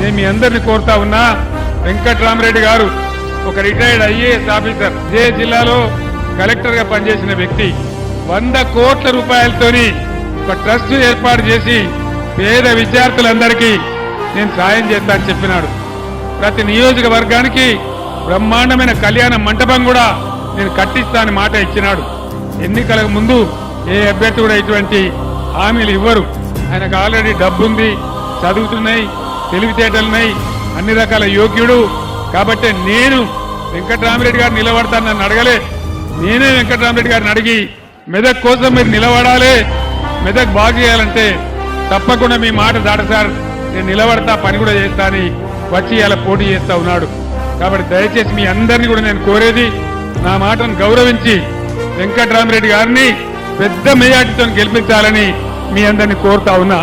నేను మీ అందరిని కోరుతా ఉన్నా వెంకట్రామరెడ్డి గారు ఒక రిటైర్డ్ ఐఏఎస్ ఆఫీసర్ ఇదే జిల్లాలో కలెక్టర్గా పనిచేసిన వ్యక్తి. వంద కోట్ల రూపాయలతోని ఒక ట్రస్ట్ ఏర్పాటు చేసి పేద విద్యార్థులందరికీ నేను సాయం చేస్తా అని చెప్పినాడు. ప్రతి నియోజకవర్గానికి బ్రహ్మాండమైన కళ్యాణ మంటపం కూడా నేను కట్టిస్తానని మాట ఇచ్చినాడు. ఎన్నికలకు ముందు ఏ అభ్యర్థి కూడా ఇటువంటి హామీలు ఇవ్వరు. ఆయనకు ఆల్రెడీ డబ్బుంది చదువుతున్నాయి తెలివితేటలున్నాయి అన్ని రకాల యోగ్యుడు. కాబట్టి నేను వెంకటరామిరెడ్డి గారు నిలబడతాను నన్ను అడగలే. నేనే వెంకటరామిరెడ్డి గారిని అడిగి మెదక్ కోసం మీరు నిలబడాలి మెదక్ బాగు చేయాలంటే తప్పకుండా మీ మాట దాట సార్. నేను నిలబడతా పని కూడా చేస్తా అని వచ్చి ఇలా పోటీ చేస్తా ఉన్నాడు. కాబట్టి దయచేసి మీ అందరినీ కూడా నేను కోరేది నా మాటను గౌరవించి వెంకటరామిరెడ్డి గారిని పెద్ద మెజార్టీతో గెలిపించాలని మీ అందరినీ కోరుతా ఉన్నా.